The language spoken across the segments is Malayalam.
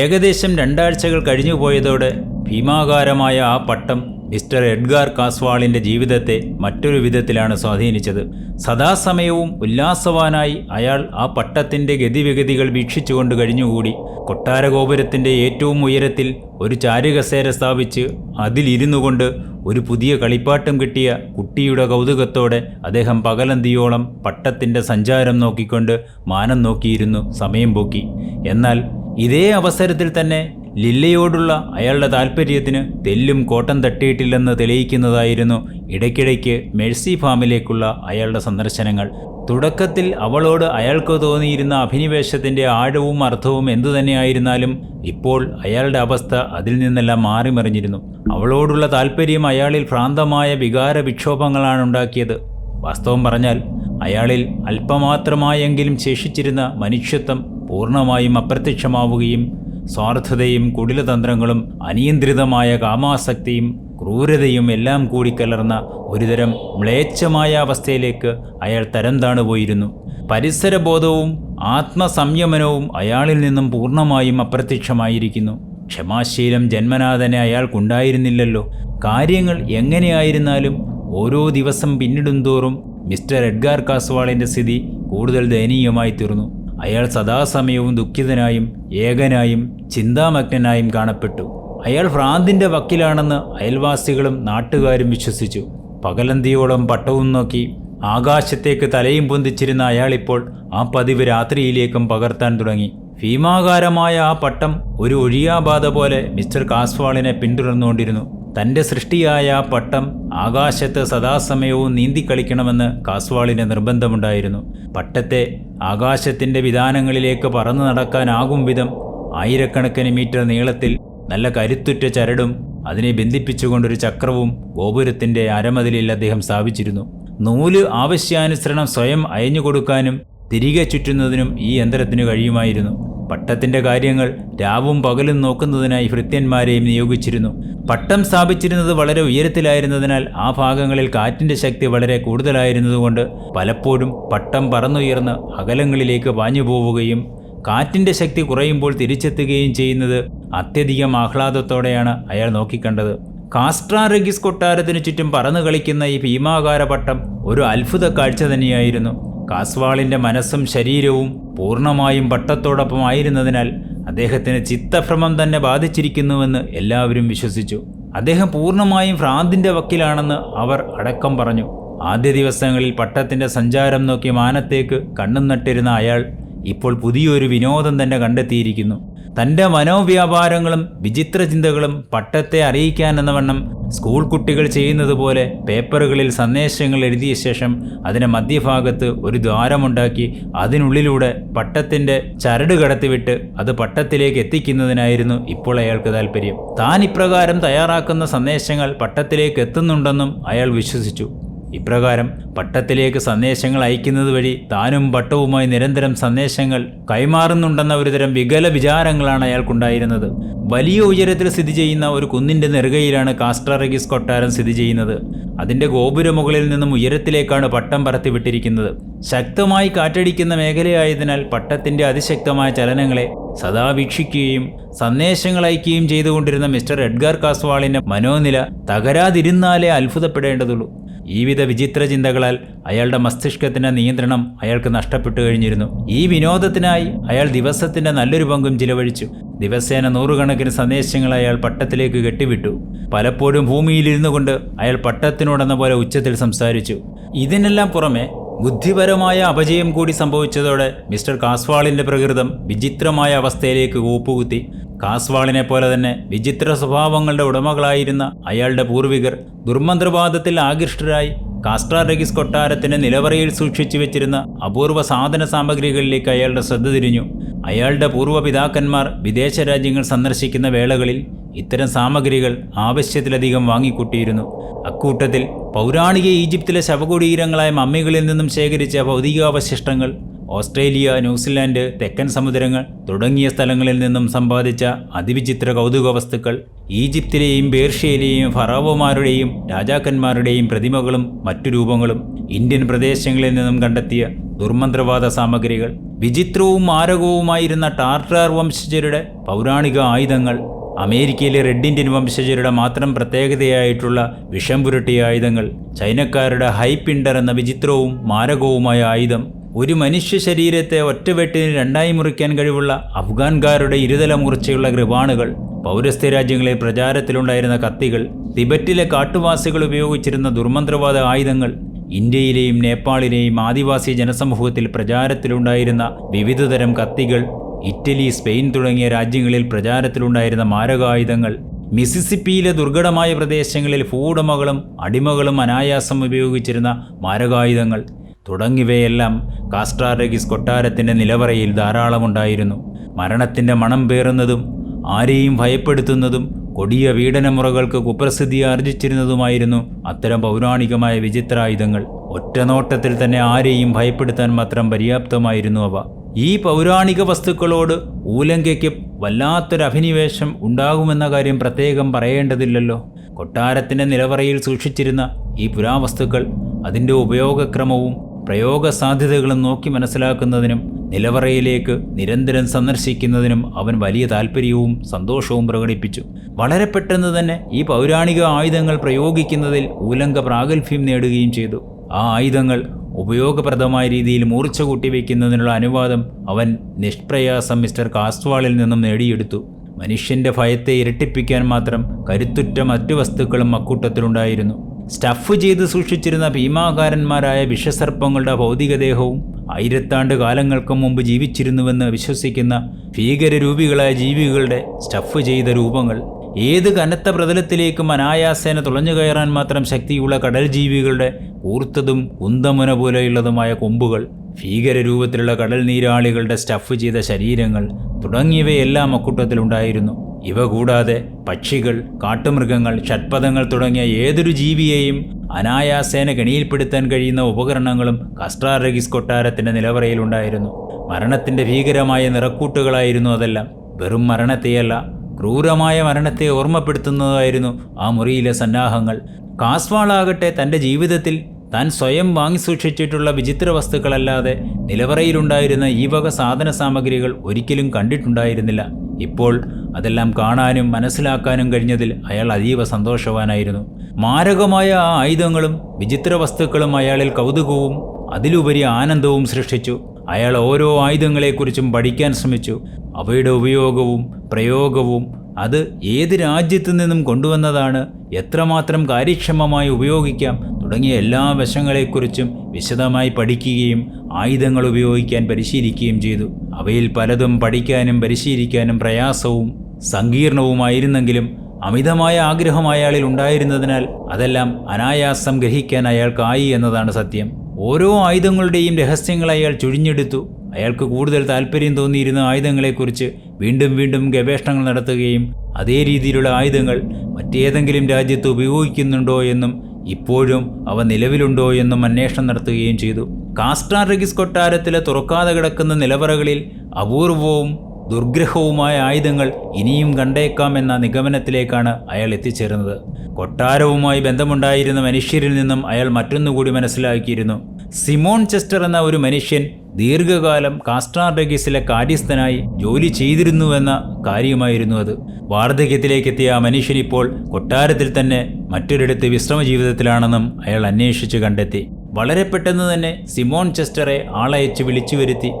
ഏകദേശം രണ്ടാഴ്ചകൾ കഴിഞ്ഞു പോയതോടെ ഭീമാകാരമായ ആ പട്ടം മിസ്റ്റർ എഡ്ഗാർ കാസ്വാളിന്റെ ജീവിതത്തെ മറ്റൊരു വിധത്തിലാണ് സ്വാധീനിച്ചത്. സദാസമയവും ഉല്ലാസവാനായി അയാൾ ആ പട്ടത്തിന്റെ ഗതിവിഗതികൾ വീക്ഷിച്ചുകൊണ്ട് കഴിഞ്ഞുകൂടി. കൊട്ടാരഗോപുരത്തിന്റെ ഏറ്റവും ഉയരത്തിൽ ഒരു ചാരുകസേര സ്ഥാപിച്ച് അതിലിരുന്നു കൊണ്ട് ഒരു പുതിയ കളിപ്പാട്ടം കിട്ടിയ കുട്ടിയുടെ കൗതുകത്തോടെ അദ്ദേഹം പകലന്തിയോളം പട്ടത്തിന്റെ സഞ്ചാരം നോക്കിക്കൊണ്ട് മാനം നോക്കിയിരുന്നു സമയം പോക്കി. എന്നാൽ ഇതേ അവസരത്തിൽ തന്നെ ലില്ലയോടുള്ള അയാളുടെ താല്പര്യത്തിന് തെല്ലും കോട്ടം തട്ടിയിട്ടില്ലെന്ന് തെളിയിക്കുന്നതായിരുന്നു ഇടയ്ക്കിടയ്ക്ക് മെഴ്സി ഫാമിലേക്കുള്ള അയാളുടെ സന്ദർശനങ്ങൾ. തുടക്കത്തിൽ അവളോട് അയാൾക്ക് തോന്നിയിരുന്ന അഭിനിവേശത്തിന്റെ ആഴവും അർത്ഥവും എന്തുതന്നെയായിരുന്നാലും ഇപ്പോൾ അയാളുടെ അവസ്ഥ അതിൽ നിന്നെല്ലാം മാറിമറിഞ്ഞിരുന്നു. അവളോടുള്ള താല്പര്യം അയാളിൽ ഭ്രാന്തമായ വികാര വിക്ഷോഭങ്ങളാണ് ഉണ്ടാക്കിയത്. വാസ്തവം പറഞ്ഞാൽ അയാളിൽ അല്പമാത്രമായെങ്കിലും ശേഷിച്ചിരുന്ന മനുഷ്യത്വം പൂർണമായും അപ്രത്യക്ഷമാവുകയും സ്വാർത്ഥതയും കുടിലതന്ത്രങ്ങളും അനിയന്ത്രിതമായ കാമാസക്തിയും ക്രൂരതയും എല്ലാം കൂടി കലർന്ന ഒരുതരം മ്ലേച്ഛമായ അവസ്ഥയിലേക്ക് അയാൾ തരം താണുപോയിരുന്നു പരിസരബോധവും ആത്മസംയമനവും അയാളിൽ നിന്നും പൂർണമായും അപ്രത്യക്ഷമായിരിക്കുന്നു. ക്ഷമാശീലം ജന്മനാഥനെ അയാൾക്കുണ്ടായിരുന്നില്ലല്ലോ. കാര്യങ്ങൾ എങ്ങനെയായിരുന്നാലും ഓരോ ദിവസം പിന്നിടുന്തോറും മിസ്റ്റർ എഡ്ഗാർ കാസ്വാളിന്റെ സ്ഥിതി കൂടുതൽ ദയനീയമായി തീർന്നു അയാൾ സദാസമയവും ദുഃഖിതനായും ഏകനായും ചിന്താമഗ്നനായും കാണപ്പെട്ടു. അയാൾ ഭ്രാന്തിന്റെ വക്കിലാണെന്ന് അയൽവാസികളും നാട്ടുകാരും വിശ്വസിച്ചു. പകലന്തിയോളം പട്ടവും നോക്കി ആകാശത്തേക്ക് തലയും പൊന്തിച്ചിരുന്ന അയാളിപ്പോൾ ആ പതിവ് രാത്രിയിലേക്കും പകർത്താൻ തുടങ്ങി. ഭീമാകാരമായ ആ പട്ടം ഒരു ഒഴിയാബാധ പോലെ മിസ്റ്റർ കാസ്വാളിനെ പിന്തുടർന്നുകൊണ്ടിരുന്നു. തന്റെ സൃഷ്ടിയായ പട്ടം ആകാശത്ത് സദാസമയവും നീന്തിക്കളിക്കണമെന്ന് കാസ്വാളിന് നിർബന്ധമുണ്ടായിരുന്നു. പട്ടത്തെ ആകാശത്തിന്റെ വിധാനങ്ങളിലേക്ക് പറന്നു നടക്കാനാകും വിധം ആയിരക്കണക്കിന് മീറ്റർ നീളത്തിൽ നല്ല കരുത്തുറ്റ ചരടും അതിനെ ബന്ധിപ്പിച്ചുകൊണ്ടൊരു ചക്രവും ഗോപുരത്തിന്റെ അരമതിലിൽ അദ്ദേഹം സ്ഥാപിച്ചിരുന്നു. നൂൽ ആവശ്യാനുസരണം സ്വയം അയഞ്ഞുകൊടുക്കാനും തിരികെ ചുറ്റുന്നതിനും ഈ യന്ത്രത്തിന് കഴിയുമായിരുന്നു. പട്ടത്തിന്റെ കാര്യങ്ങൾ രാവും പകലും നോക്കുന്നതിനായി ഭൃത്യന്മാരെയും നിയോഗിച്ചിരുന്നു. പട്ടം സ്ഥാപിച്ചിരുന്നത് വളരെ ഉയരത്തിലായിരുന്നതിനാൽ ആ ഭാഗങ്ങളിൽ കാറ്റിന്റെ ശക്തി വളരെ കൂടുതലായിരുന്നതുകൊണ്ട് പലപ്പോഴും പട്ടം പറന്നുയർന്ന് അകലങ്ങളിലേക്ക് പാഞ്ഞു പോവുകയും കാറ്റിന്റെ ശക്തി കുറയുമ്പോൾ തിരിച്ചെത്തുകയും ചെയ്യുന്നത് അത്യധികം ആഹ്ലാദത്തോടെയാണ് അയാൾ നോക്കിക്കണ്ടത്. കാസ്ട്രാറഗിസ് കൊട്ടാരത്തിനു ചുറ്റും പറന്നു കളിക്കുന്ന ഈ ഭീമാകാര പട്ടം ഒരു അത്ഭുത കാഴ്ച തന്നെയായിരുന്നു. കാസ്വാളിന്റെ മനസ്സും ശരീരവും പൂർണമായും പട്ടത്തോടൊപ്പമായിരുന്നതിനാൽ അദ്ദേഹത്തിന് ചിത്തഭ്രമം തന്നെ ബാധിച്ചിരിക്കുന്നുവെന്ന് എല്ലാവരും വിശ്വസിച്ചു. അദ്ദേഹം പൂർണമായും ഭ്രാന്തിന്റെ വക്കിലാണെന്ന് അവർ അടക്കം പറഞ്ഞു. ആദ്യ ദിവസങ്ങളിൽ പട്ടത്തിന്റെ സഞ്ചാരം നോക്കി മാനത്തേക്ക് കണ്ണും നട്ടിരുന്ന അയാൾ ഇപ്പോൾ പുതിയൊരു വിനോദം തന്നെ കണ്ടെത്തിയിരിക്കുന്നു. തന്റെ മനോവ്യാപാരങ്ങളും വിചിത്ര ചിന്തകളും പട്ടത്തെ അറിയിക്കാൻ എന്നവണ്ണം സ്കൂൾ കുട്ടികൾ ചെയ്യുന്നത് പോലെ പേപ്പറുകളിൽ സന്ദേശങ്ങൾ എഴുതിയ ശേഷം അതിന്റെ മധ്യഭാഗത്ത് ഒരു ദ്വാരമുണ്ടാക്കി അതിനുള്ളിലൂടെ പട്ടത്തിന്റെ ചരട് കടത്തിവിട്ട് അത് പട്ടത്തിലേക്ക് എത്തിക്കുന്നതിനായിരുന്നു ഇപ്പോൾ അയാൾക്ക് താല്പര്യം താൻ ഇപ്രകാരം തയ്യാറാക്കുന്ന സന്ദേശങ്ങൾ പട്ടത്തിലേക്ക് എത്തുന്നുണ്ടെന്നും അയാൾ വിശ്വസിച്ചു. ഇപ്രകാരം പട്ടത്തിലേക്ക് സന്ദേശങ്ങൾ അയക്കുന്നത് വഴി താനും പട്ടവുമായി നിരന്തരം സന്ദേശങ്ങൾ കൈമാറുന്നുണ്ടെന്ന ഒരുതരം വികല വിചാരങ്ങളാണ് അയാൾക്കുണ്ടായിരുന്നത്. വലിയ ഉയരത്തിൽ സ്ഥിതി ചെയ്യുന്ന ഒരു കുന്നിന്റെ നെറുകയിലാണ് കാസ്ട്രാറഗിസ് കൊട്ടാരം സ്ഥിതി ചെയ്യുന്നത്. ഗോപുര ഗോപുരമുകളിൽ നിന്നും ഉയരത്തിലേക്കാണ് പട്ടം പറത്തിവിട്ടിരിക്കുന്നത്. ശക്തമായി കാറ്റടിക്കുന്ന മേഖലയായതിനാൽ പട്ടത്തിന്റെ അതിശക്തമായ ചലനങ്ങളെ സദാ വീക്ഷിക്കുകയും സന്ദേശങ്ങൾ അയക്കുകയും ചെയ്തുകൊണ്ടിരുന്ന മിസ്റ്റർ എഡ്ഗാർ കാസ്വാളിന്റെ മനോനില തകരാതിരുന്നാലേ അത്ഭുതപ്പെടേണ്ടതുള്ളൂ. ഈ വിധ വിചിത്ര ചിന്തകളാൽ അയാളുടെ മസ്തിഷ്കത്തിന്റെ നിയന്ത്രണം അയാൾക്ക് നഷ്ടപ്പെട്ടു കഴിഞ്ഞിരുന്നു. ഈ വിനോദത്തിനായി അയാൾ ദിവസത്തിന്റെ നല്ലൊരു പങ്കും ചിലവഴിച്ചു. ദിവസേന നൂറുകണക്കിന് സന്ദേശങ്ങൾ അയാൾ പട്ടത്തിലേക്ക് കെട്ടിവിട്ടു. പലപ്പോഴും ഭൂമിയിലിരുന്നു കൊണ്ട് അയാൾ പട്ടത്തിനോടെന്ന പോലെ ഉച്ചത്തിൽ സംസാരിച്ചു. ഇതിനെല്ലാം പുറമെ ബുദ്ധിപരമായ അപജയം കൂടി സംഭവിച്ചതോടെ മിസ്റ്റർ കാസ്വാളിന്റെ പ്രകൃതം വിചിത്രമായ അവസ്ഥയിലേക്ക് കൂപ്പുകുത്തി കാസ്വാളിനെ പോലെ തന്നെ വിചിത്ര സ്വഭാവങ്ങളുടെ ഉടമകളായിരുന്ന അയാളുടെ പൂർവികർ ദുർമന്ത്രവാദത്തിൽ ആകൃഷ്ടരായി കാസ്ട്രാറഗിസ് കൊട്ടാരത്തിന് നിലവറയിൽ സൂക്ഷിച്ചു വെച്ചിരുന്ന അപൂർവ സാധന സാമഗ്രികളിലേക്ക് അയാളുടെ ശ്രദ്ധ തിരിഞ്ഞു. അയാളുടെ പൂർവപിതാക്കന്മാർ വിദേശ രാജ്യങ്ങൾ സന്ദർശിക്കുന്ന വേളകളിൽ ഇത്തരം സാമഗ്രികൾ ആവശ്യത്തിലധികം വാങ്ങിക്കൂട്ടിയിരുന്നു. അക്കൂട്ടത്തിൽ പൗരാണിക ഈജിപ്തിലെ ശവകുടീരങ്ങളായ മമ്മികളിൽ നിന്നും ശേഖരിച്ച ഭൗതികാവശിഷ്ടങ്ങൾ ഓസ്ട്രേലിയ ന്യൂസിലാൻഡ് തെക്കൻ സമുദ്രങ്ങൾ തുടങ്ങിയ സ്ഥലങ്ങളിൽ നിന്നും സമ്പാദിച്ച അതിവിചിത്ര കൗതുക വസ്തുക്കൾ ഈജിപ്തിലെയും പേർഷ്യയിലെയും ഫറാവോമാരുടെയും രാജാക്കന്മാരുടെയും പ്രതിമകളും മറ്റു രൂപങ്ങളും ഇന്ത്യൻ പ്രദേശങ്ങളിൽ നിന്നും കണ്ടെത്തിയ ദുർമന്ത്രവാദ സാമഗ്രികൾ. വിചിത്രവും മാരകവുമായിരുന്ന ടാർട്ടാർ വംശജരുടെ പൗരാണിക ആയുധങ്ങൾ അമേരിക്കയിലെ റെഡ് ഇന്ത്യൻ വംശജരുടെ മാത്രം പ്രത്യേകതയായിട്ടുള്ള വിഷം പുരട്ടിയ ആയുധങ്ങൾ ചൈനക്കാരുടെ ഹൈപ്പിൻഡർ എന്ന വിചിത്രവും മാരകവുമായ ആയുധം ഒരു മനുഷ്യ ശരീരത്തെ ഒറ്റവെട്ടിന് രണ്ടായി മുറിക്കാൻ കഴിവുള്ള അഫ്ഗാൻകാരുടെ ഇരുതല മൂർച്ചയുള്ള കൃപാണുകൾ പൗരസ്ത്യ രാജ്യങ്ങളിൽ പ്രചാരത്തിലുണ്ടായിരുന്ന കത്തികൾ തിബറ്റിലെ കാട്ടുവാസികൾ ഉപയോഗിച്ചിരുന്ന ദുർമന്ത്രവാദ ആയുധങ്ങൾ ഇന്ത്യയിലെയും നേപ്പാളിലെയും ആദിവാസി ജനസമൂഹത്തിൽ പ്രചാരത്തിലുണ്ടായിരുന്ന വിവിധതരം കത്തികൾ ഇറ്റലി സ്പെയിൻ തുടങ്ങിയ രാജ്യങ്ങളിൽ പ്രചാരത്തിലുണ്ടായിരുന്ന മാരകായുധങ്ങൾ മിസിസിപ്പിയിലെ ദുർഘടമായ പ്രദേശങ്ങളിൽ ഭൂവുടമകളും അടിമകളും അനായാസം ഉപയോഗിച്ചിരുന്ന മാരകായുധങ്ങൾ തുടങ്ങിയവയെല്ലാം കാസ്ട്രാരഗിസ് കൊട്ടാരത്തിന്റെ നിലവറയിൽ ധാരാളമുണ്ടായിരുന്നു. മരണത്തിന്റെ മണം പേറുന്നതും ആരെയും ഭയപ്പെടുത്തുന്നതും കൊടിയ വീടനമുറകൾക്ക് കുപ്രസിദ്ധി ആർജിച്ചിരുന്നതുമായിരുന്നു അത്തരം പൗരാണികമായ വിചിത്രായുധങ്ങൾ. ഒറ്റനോട്ടത്തിൽ തന്നെ ആരെയും ഭയപ്പെടുത്താൻ മാത്രം പര്യാപ്തമായിരുന്നു അവ. ഈ പൗരാണിക വസ്തുക്കളോട് ഊലങ്കയ്ക്ക് വല്ലാത്തൊരു അഭിനിവേശം ഉണ്ടാകുമെന്ന കാര്യം പ്രത്യേകം പറയേണ്ടതില്ലല്ലോ. കൊട്ടാരത്തിന്റെ നിലവറയിൽ സൂക്ഷിച്ചിരുന്ന ഈ പുരാവസ്തുക്കൾ അതിന്റെ ഉപയോഗക്രമവും പ്രയോഗ സാധ്യതകളും നോക്കി മനസ്സിലാക്കുന്നതിനും നിലവറയിലേക്ക് നിരന്തരം സന്ദർശിക്കുന്നതിനും അവൻ വലിയ താല്പര്യവും സന്തോഷവും പ്രകടിപ്പിച്ചു. വളരെ പെട്ടെന്ന് തന്നെ ഈ പൗരാണിക ആയുധങ്ങൾ പ്രയോഗിക്കുന്നതിൽ ഉലങ്ക പ്രാഗൽഭ്യം നേടുകയും ചെയ്തു. ആ ആയുധങ്ങൾ ഉപയോഗപ്രദമായ രീതിയിൽ മൂർച്ച കൂട്ടിവെക്കുന്നതിനുള്ള അനുവാദം അവൻ നിഷ്പ്രയാസം മിസ്റ്റർ കാസ്വാളിൽ നിന്നും നേടിയെടുത്തു. മനുഷ്യന്റെ ഭയത്തെ ഇരട്ടിപ്പിക്കാൻ മാത്രം കരുത്തുറ്റ മറ്റു വസ്തുക്കളും അക്കൂട്ടത്തിലുണ്ടായിരുന്നു. സ്റ്റഫ് ചെയ്ത് സൂക്ഷിച്ചിരുന്ന ഭീമാകാരന്മാരായ വിഷസർപ്പങ്ങളുടെ ഭൗതികദേഹവും ആയിരത്താണ്ട് കാലങ്ങൾക്ക് മുമ്പ് ജീവിച്ചിരുന്നുവെന്ന് വിശ്വസിക്കുന്ന ഭീകരരൂപികളായ ജീവികളുടെ സ്റ്റഫ് ചെയ്ത രൂപങ്ങൾ. ഏത് കനത്ത പ്രതലത്തിലേക്കും അനായാസേന തുളഞ്ഞു കയറാൻ മാത്രം ശക്തിയുള്ള കടൽ ജീവികളുടെ ഊർത്തതും കുന്തമുന പോലെയുള്ളതുമായ കൊമ്പുകൾ ഭീകരരൂപത്തിലുള്ള കടൽ നീരാളികളുടെ സ്റ്റഫ് ചെയ്ത ശരീരങ്ങൾ തുടങ്ങിയവയെല്ലാം അക്കൂട്ടത്തിലുണ്ടായിരുന്നു. ഇവ കൂടാതെ പക്ഷികൾ കാട്ടുമൃഗങ്ങൾ ഷഡ്പഥങ്ങൾ തുടങ്ങിയ ഏതൊരു ജീവിയെയും അനായാസേന കെണിയിൽപ്പെടുത്താൻ കഴിയുന്ന ഉപകരണങ്ങളും കസ്ട്രാറഗിസ് കൊട്ടാരത്തിന്റെ നിലവറയിലുണ്ടായിരുന്നു മരണത്തിന്റെ ഭീകരമായ നിറക്കൂട്ടുകളായിരുന്നു അതെല്ലാം. വെറും മരണത്തെയല്ല ക്രൂരമായ മരണത്തെ ഓർമ്മപ്പെടുത്തുന്നതായിരുന്നു ആ മുറിയിലെ സന്നാഹങ്ങൾ. കാസ്വാളാകട്ടെ തന്റെ ജീവിതത്തിൽ താൻ സ്വയം വാങ്ങി സൂക്ഷിച്ചിട്ടുള്ള വിചിത്ര വസ്തുക്കളല്ലാതെ നിലവറയിലുണ്ടായിരുന്ന ഈ വക സാധന സാമഗ്രികൾ ഒരിക്കലും കണ്ടിട്ടുണ്ടായിരുന്നില്ല. ഇപ്പോൾ അതെല്ലാം കാണാനും മനസ്സിലാക്കാനും കഴിഞ്ഞതിൽ അയാൾ അതീവ സന്തോഷവാനായിരുന്നു. മാരകമായ ആ ആയുധങ്ങളും വിചിത്ര വസ്തുക്കളും അയാളിൽ കൗതുകവും അതിലുപരി ആനന്ദവും സൃഷ്ടിച്ചു. അയാൾ ഓരോ ആയുധങ്ങളെക്കുറിച്ചും പഠിക്കാൻ ശ്രമിച്ചു. അവയുടെ ഉപയോഗവും പ്രയോഗവും അത് ഏത് രാജ്യത്തു നിന്നും കൊണ്ടുവന്നതാണ് എത്രമാത്രം കാര്യക്ഷമമായി ഉപയോഗിക്കാം തുടങ്ങിയ എല്ലാ വശങ്ങളെക്കുറിച്ചും വിശദമായി പഠിക്കുകയും ആയുധങ്ങൾ ഉപയോഗിക്കാൻ പരിശീലിക്കുകയും ചെയ്തു. അവയിൽ പലതും പഠിക്കാനും പരിശീലിക്കാനും പ്രയാസവും സങ്കീർണവുമായിരുന്നെങ്കിലും അമിതമായ ആഗ്രഹം അയാളിൽ ഉണ്ടായിരുന്നതിനാൽ അതെല്ലാം അനായാസം ഗ്രഹിക്കാൻ അയാൾക്കായി എന്നതാണ് സത്യം. ഓരോ ആയുധങ്ങളുടെയും രഹസ്യങ്ങൾ അയാൾ ചുഴിഞ്ഞെടുത്തു. അയാൾക്ക് കൂടുതൽ താല്പര്യം തോന്നിയിരുന്ന ആയുധങ്ങളെക്കുറിച്ച് വീണ്ടും വീണ്ടും ഗവേഷണങ്ങൾ നടത്തുകയും അതേ രീതിയിലുള്ള ആയുധങ്ങൾ മറ്റേതെങ്കിലും രാജ്യത്ത് ഉപയോഗിക്കുന്നുണ്ടോ എന്നും ഇപ്പോഴും അവ നിലവിലുണ്ടോ എന്നും അന്വേഷണം നടത്തുകയും ചെയ്തു. കാസ്റ്റാർ റെഗിസ് കൊട്ടാരത്തിലെ തുറക്കാതെ കിടക്കുന്ന നിലവറകളിൽ അപൂർവവും ദുർഗ്രഹവുമായ ആയുധങ്ങൾ ഇനിയും കണ്ടേക്കാമെന്ന നിഗമനത്തിലേക്കാണ് അയാൾ എത്തിച്ചേർന്നത് കൊട്ടാരവുമായി ബന്ധമുണ്ടായിരുന്ന മനുഷ്യരിൽ നിന്നും അയാൾ മറ്റൊന്നുകൂടി മനസ്സിലാക്കിയിരുന്നു. സിമോൺ ചെസ്റ്റർ എന്ന ഒരു മനുഷ്യൻ ദീർഘകാലം കാസ്റ്റാർഡഗീസിലെ കാര്യസ്ഥനായി ജോലി ചെയ്തിരുന്നുവെന്ന കാര്യമായിരുന്നു അത്. വാർദ്ധക്യത്തിലേക്കെത്തിയ ആ മനുഷ്യൻ ഇപ്പോൾ കൊട്ടാരത്തിൽ തന്നെ മറ്റൊരിടത്ത് വിശ്രമ ജീവിതത്തിലാണെന്നും അയാൾ അന്വേഷിച്ചു കണ്ടെത്തി. വളരെ പെട്ടെന്ന് തന്നെ സിമോൺ ചെസ്റ്ററെ ആളയച്ച് വിളിച്ചു വരുത്തി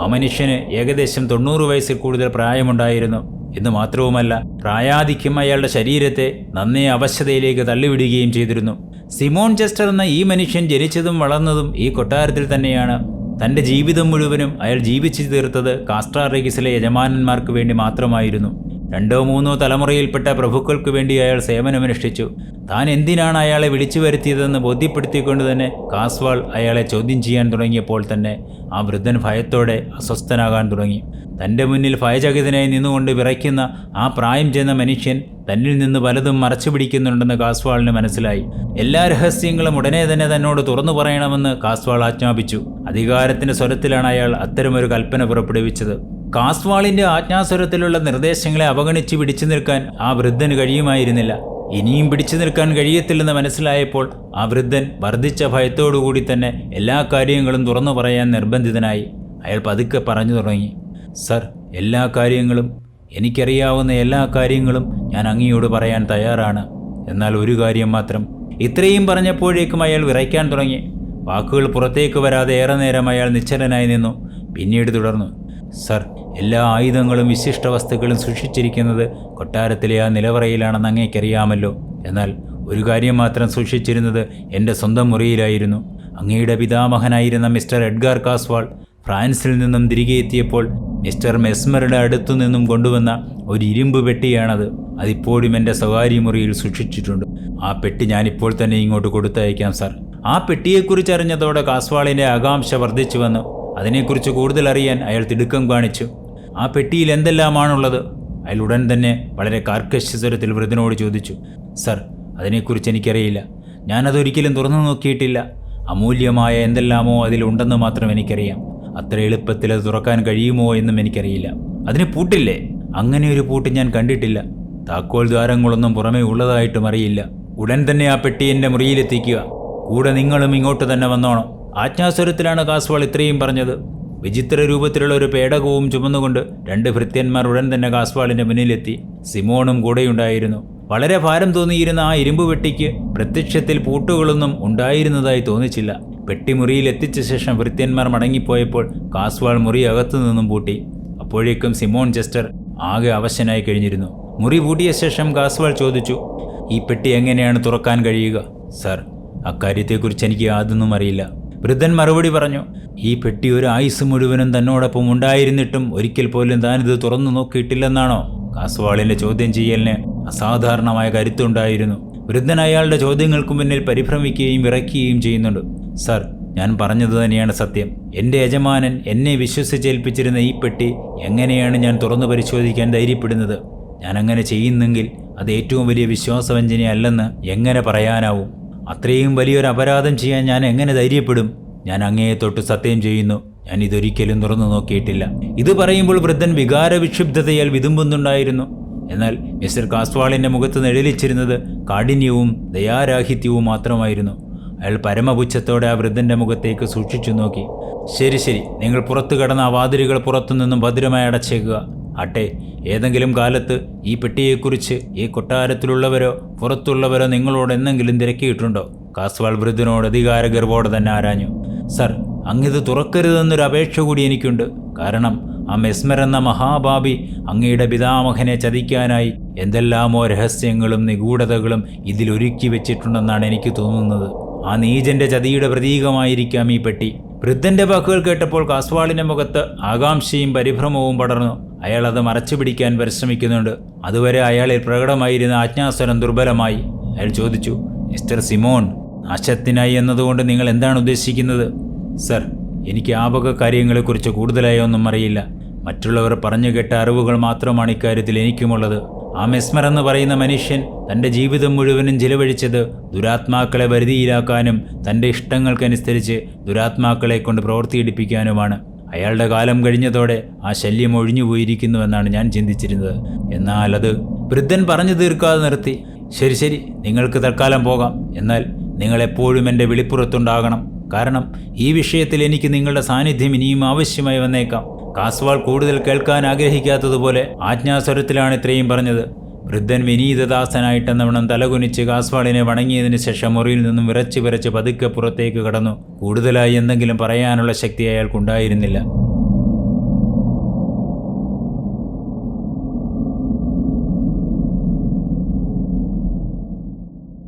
ആ മനുഷ്യന് ഏകദേശം തൊണ്ണൂറ് വയസ്സിൽ കൂടുതൽ പ്രായമുണ്ടായിരുന്നു. എന്ന് മാത്രവുമല്ല പ്രായാധിക്യം അയാളുടെ ശരീരത്തെ നന്നേ അവശതയിലേക്ക് തള്ളിവിടുകയും ചെയ്തിരുന്നു. സിമോൺ ചെസ്റ്റർ എന്ന ഈ മനുഷ്യൻ ജനിച്ചതും വളർന്നതും ഈ കൊട്ടാരത്തിൽ തന്നെയാണ്. തന്റെ ജീവിതം മുഴുവനും അയാൾ ജീവിച്ചു തീർത്തത് കാസ്ട്രാറേഗിസിലെ യജമാനന്മാർക്ക് വേണ്ടി മാത്രമായിരുന്നു. രണ്ടോ മൂന്നോ തലമുറയിൽപ്പെട്ട പ്രഭുക്കൾക്കു വേണ്ടി അയാൾ സേവനമനുഷ്ഠിച്ചു. താൻ എന്തിനാണ് അയാളെ വിളിച്ചു വരുത്തിയതെന്ന് ബോധ്യപ്പെടുത്തിക്കൊണ്ട് തന്നെ കാസ്വാൾ അയാളെ ചോദ്യം ചെയ്യാൻ തുടങ്ങിയപ്പോൾ തന്നെ ആ വൃദ്ധൻ ഭയത്തോടെ അസ്വസ്ഥനാകാൻ തുടങ്ങി. തന്റെ മുന്നിൽ ഭയചകിതനായി നിന്നുകൊണ്ട് വിറയ്ക്കുന്ന ആ പ്രായം ചെന്ന മനുഷ്യൻ തന്നിൽ നിന്ന് പലതും മറച്ചു പിടിക്കുന്നുണ്ടെന്ന് കാസ്വാളിന് മനസ്സിലായി. എല്ലാ രഹസ്യങ്ങളും ഉടനെ തന്നെ തന്നോട് തുറന്നു പറയണമെന്ന് കാസ്വാൾ ആജ്ഞാപിച്ചു. അധികാരത്തിന്റെ സ്വരത്തിലാണ് അയാൾ അത്തരമൊരു കൽപ്പന പുറപ്പെടുവിച്ചത്. കാസ്വാളിന്റെ ആജ്ഞാസ്വരത്തിലുള്ള നിർദ്ദേശങ്ങളെ അവഗണിച്ച് പിടിച്ചു നിൽക്കാൻ ആ വൃദ്ധന് കഴിയുമായിരുന്നില്ല. ഇനിയും പിടിച്ചു നിൽക്കാൻ കഴിയത്തില്ലെന്ന് മനസ്സിലായപ്പോൾ ആ വൃദ്ധൻ വർദ്ധിച്ച ഭയത്തോടുകൂടി തന്നെ എല്ലാ കാര്യങ്ങളും തുറന്നു പറയാൻ നിർബന്ധിതനായി. അയാൾ പതുക്കെ പറഞ്ഞു തുടങ്ങി സർ എല്ലാ കാര്യങ്ങളും എനിക്കറിയാവുന്ന എല്ലാ കാര്യങ്ങളും ഞാൻ അങ്ങയോട് പറയാൻ തയ്യാറാണ്. എന്നാൽ ഒരു കാര്യം മാത്രം. ഇത്രയും പറഞ്ഞപ്പോഴേക്കും അയാൾ വിറയ്ക്കാൻ തുടങ്ങി. വാക്കുകൾ പുറത്തേക്ക് വരാതെ ഏറെ നേരം അയാൾ നിശ്ചലനായി നിന്നു. പിന്നീട് തുടർന്നു സർ എല്ലാ ആയുധങ്ങളും വിശിഷ്ട വസ്തുക്കളും സൂക്ഷിച്ചിരിക്കുന്നത് കൊട്ടാരത്തിലെ ആ നിലവറയിലാണെന്ന് അങ്ങേക്കറിയാമല്ലോ. എന്നാൽ ഒരു കാര്യം മാത്രം സൂക്ഷിച്ചിരുന്നത് എന്റെ സ്വന്തം മുറിയിലായിരുന്നു. അങ്ങയുടെ പിതാമഹനായിരുന്ന മിസ്റ്റർ എഡ്ഗാർ കാസ്വാൾ ഫ്രാൻസിൽ നിന്നും തിരികെ എത്തിയപ്പോൾ മിസ്റ്റർ മെസ്മറുടെ അടുത്തു നിന്നും കൊണ്ടുവന്ന ഒരു ഇരുമ്പ് പെട്ടിയാണത്. അതിപ്പോഴും എന്റെ സ്വകാര്യ മുറിയിൽ സൂക്ഷിച്ചിട്ടുണ്ട്. ആ പെട്ടി ഞാനിപ്പോൾ തന്നെ ഇങ്ങോട്ട് കൊടുത്തയക്കാം സാർ. ആ പെട്ടിയെക്കുറിച്ച് അറിഞ്ഞതോടെ കാസ്വാളിന്റെ ആകാംക്ഷ വർദ്ധിച്ചു വന്നു. അതിനെക്കുറിച്ച് കൂടുതൽ അറിയാൻ അയാൾ തിടുക്കം കാണിച്ചു. ആ പെട്ടിയിൽ എന്തെല്ലാമാണുള്ളത്? അയാൾ ഉടൻ തന്നെ വളരെ കാർക്കശ്യസ്വരത്തിൽ വൃദ്ധനോട് ചോദിച്ചു സർ അതിനെക്കുറിച്ച് എനിക്കറിയില്ല. ഞാനതൊരിക്കലും തുറന്നു നോക്കിയിട്ടില്ല. അമൂല്യമായ എന്തെല്ലാമോ അതിലുണ്ടെന്ന് മാത്രം എനിക്കറിയാം. അത്ര എളുപ്പത്തിൽ അത് തുറക്കാൻ കഴിയുമോ എന്നും എനിക്കറിയില്ല. അതിന് പൂട്ടില്ലേ? അങ്ങനെ ഒരു പൂട്ട് ഞാൻ കണ്ടിട്ടില്ല. താക്കോൽ ദ്വാരങ്ങളൊന്നും പുറമേ ഉള്ളതായിട്ടും അറിയില്ല. ഉടൻ തന്നെ ആ പെട്ടി എന്റെ മുറിയിലെത്തിക്കുക. കൂടെ നിങ്ങളും ഇങ്ങോട്ട് തന്നെ വന്നോണം. ആജ്ഞാസ്വരത്തിലാണ് കാസ്വാൾ ഇത്രയും പറഞ്ഞത്. വിചിത്ര രൂപത്തിലുള്ള ഒരു പേടകവും ചുമന്നുകൊണ്ട് രണ്ട് ഭൃത്യന്മാർ ഉടൻ തന്നെ കാസ്വാളിന്റെ മുന്നിലെത്തി. സിമോണും കൂടെയുണ്ടായിരുന്നു. വളരെ ഭാരം തോന്നിയിരുന്ന ആ ഇരുമ്പ് പെട്ടിക്ക് പ്രത്യക്ഷത്തിൽ പൂട്ടുകളൊന്നും ഉണ്ടായിരുന്നതായി തോന്നിച്ചില്ല. പെട്ടി മുറിയിൽ എത്തിച്ച ശേഷം ഭൃത്യന്മാർ മടങ്ങിപ്പോയപ്പോൾ കാസ്വാൾ മുറി അകത്തുനിന്നും പൂട്ടി. അപ്പോഴേക്കും സിമോൺ ജസ്റ്റർ ആകെ അവശനായി കഴിഞ്ഞിരുന്നു. മുറി പൂട്ടിയ ശേഷം കാസ്വാൾ ചോദിച്ചു ഈ പെട്ടി എങ്ങനെയാണ് തുറക്കാൻ കഴിയുക? സർ അക്കാര്യത്തെക്കുറിച്ച് എനിക്ക് യാതൊന്നും അറിയില്ല. വൃദ്ധൻ മറുപടി പറഞ്ഞു ഈ പെട്ടി ഒരു ആയുസ് മുഴുവനും തന്നോടൊപ്പം ഉണ്ടായിരുന്നിട്ടും ഒരിക്കൽ പോലും താനിത് തുറന്നു നോക്കിയിട്ടില്ലെന്നാണോ? കാസ്വാളിന്റെ ചോദ്യം ചെയ്യലിന് അസാധാരണമായ കരുത്തുണ്ടായിരുന്നു. വൃദ്ധൻ അയാളുടെ ചോദ്യങ്ങൾക്ക് മുന്നിൽ പരിഭ്രമിക്കുകയും വിറയ്ക്കുകയും ചെയ്യുന്നുണ്ട്. സർ ഞാൻ പറഞ്ഞത് തന്നെയാണ് സത്യം. എന്റെ യജമാനൻ എന്നെ വിശ്വസിച്ചേൽപ്പിച്ചിരുന്ന ഈ പെട്ടി എങ്ങനെയാണ് ഞാൻ തുറന്നു പരിശോധിക്കാൻ ധൈര്യപ്പെടുന്നത്? ഞാൻ അങ്ങനെ ചെയ്യുന്നെങ്കിൽ അത് ഏറ്റവും വലിയ വിശ്വാസവഞ്ചനയല്ലെന്ന് എങ്ങനെ പറയാനാവും? അത്രയും വലിയൊരു അപരാധം ചെയ്യാൻ ഞാൻ എങ്ങനെ ധൈര്യപ്പെടും? ഞാൻ അങ്ങയെ തൊട്ട് സത്യം ചെയ്യുന്നു. ഞാൻ ഇതൊരിക്കലും തുറന്നു നോക്കിയിട്ടില്ല. ഇത് പറയുമ്പോൾ വൃദ്ധൻ വികാരവിക്ഷുബ്ധതയാൽ വിതുമ്പുന്നുണ്ടായിരുന്നു. എന്നാൽ മിസ്റ്റർ കാസ്വാളിന്റെ മുഖത്ത് നിഴലിച്ചിരുന്നത് കാഠിന്യവും ദയാരാഹിത്യവും മാത്രമായിരുന്നു. അയാൾ പരമപുച്ഛത്തോടെ ആ വൃദ്ധന്റെ മുഖത്തേക്ക് സൂക്ഷിച്ചു നോക്കി. ശരി ശരി. നിങ്ങൾ പുറത്തു കടന്ന ആ വാതിലുകൾ പുറത്തുനിന്നും ഭദ്രമായി അടച്ചേക്കുക. അട്ടെ ഏതെങ്കിലും കാലത്ത് ഈ പെട്ടിയെക്കുറിച്ച് ഈ കൊട്ടാരത്തിലുള്ളവരോ പുറത്തുള്ളവരോ നിങ്ങളോട് എന്തെങ്കിലും തിരക്കിയിട്ടുണ്ടോ? കാസ്വാൾ വൃദ്ധനോട് അധികാര അധികാരഗർവോടെ തന്നെ ആരാഞ്ഞു. സർ അങ്ങിത് തുറക്കരുതെന്നൊരു അപേക്ഷ കൂടി എനിക്കുണ്ട്. കാരണം ആ മെസ്മർ എന്ന മഹാഭാവി അങ്ങയുടെ പിതാമഹനെ ചതിക്കാനായി എന്തെല്ലാമോ രഹസ്യങ്ങളും നിഗൂഢതകളും ഇതിലൊരുക്കി വെച്ചിട്ടുണ്ടെന്നാണ് എനിക്ക് തോന്നുന്നത്. ആ നീജന്റെ ചതിയുടെ പ്രതീകമായിരിക്കാം ഈ പെട്ടി. വൃദ്ധന്റെ വാക്കുകൾ കേട്ടപ്പോൾ കാസ്വാളിന്റെ മുഖത്ത് ആകാംക്ഷയും പരിഭ്രമവും പടർന്നു. അയാൾ അത് മറച്ചു പിടിക്കാൻ പരിശ്രമിക്കുന്നുണ്ട്. അതുവരെ അയാളിൽ പ്രകടമായിരുന്ന ആജ്ഞാസ്വരം ദുർബലമായി. അയാൾ ചോദിച്ചു മിസ്റ്റർ സിമോൺ നാശത്തിനായി എന്നതുകൊണ്ട് നിങ്ങൾ എന്താണ് ഉദ്ദേശിക്കുന്നത്? സർ എനിക്ക് ആപക കാര്യങ്ങളെക്കുറിച്ച് കൂടുതലായി ഒന്നും അറിയില്ല. മറ്റുള്ളവർ പറഞ്ഞു കേട്ട അറിവുകൾ മാത്രമാണ് ഇക്കാര്യത്തിൽ എനിക്കുമുള്ളത്. ആ മെസ്മർ എന്ന് പറയുന്ന മനുഷ്യൻ തന്റെ ജീവിതം മുഴുവനും ചിലവഴിച്ചത് ദുരാത്മാക്കളെ വരുതിയിലാക്കാനും തന്റെ ഇഷ്ടങ്ങൾക്കനുസരിച്ച് ദുരാത്മാക്കളെ കൊണ്ട് പ്രവർത്തിയെടുപ്പിക്കാനുമാണ്. അയാളുടെ കാലം കഴിഞ്ഞതോടെ ആ ശല്യം ഒഴിഞ്ഞു ഒഴിഞ്ഞുപോയിരിക്കുന്നുവെന്നാണ് ഞാൻ ചിന്തിച്ചിരുന്നത്. എന്നാൽ അത് വൃദ്ധൻ പറഞ്ഞു തീർക്കാതെ നിർത്തി. ശരി ശരി നിങ്ങൾക്ക് തൽക്കാലം പോകാം. എന്നാൽ നിങ്ങൾ എപ്പോഴും എന്റെ വിളിപ്പുറത്തുണ്ടാകണം. കാരണം ഈ വിഷയത്തിൽ എനിക്ക് നിങ്ങളുടെ സാന്നിധ്യം ഇനിയും ആവശ്യമായി വന്നേക്കാം. കാസ്വാൾ കൂടുതൽ കേൾക്കാൻ ആഗ്രഹിക്കാത്തതുപോലെ ആജ്ഞാസ്വരത്തിലാണ് ഇത്രയും പറഞ്ഞത്. വൃദ്ധൻ വിനീതദാസനായിട്ടെന്നവണ്ണം തലകുനിച്ച് കാസ്വാളിനെ വണങ്ങിയതിന് ശേഷം മുറിയിൽ നിന്നും വിറച്ച് വിറച്ച് പതുക്കെ പുറത്തേക്ക് കടന്നു. കൂടുതലായി എന്തെങ്കിലും പറയാനുള്ള ശക്തി അയാൾക്കുണ്ടായിരുന്നില്ല.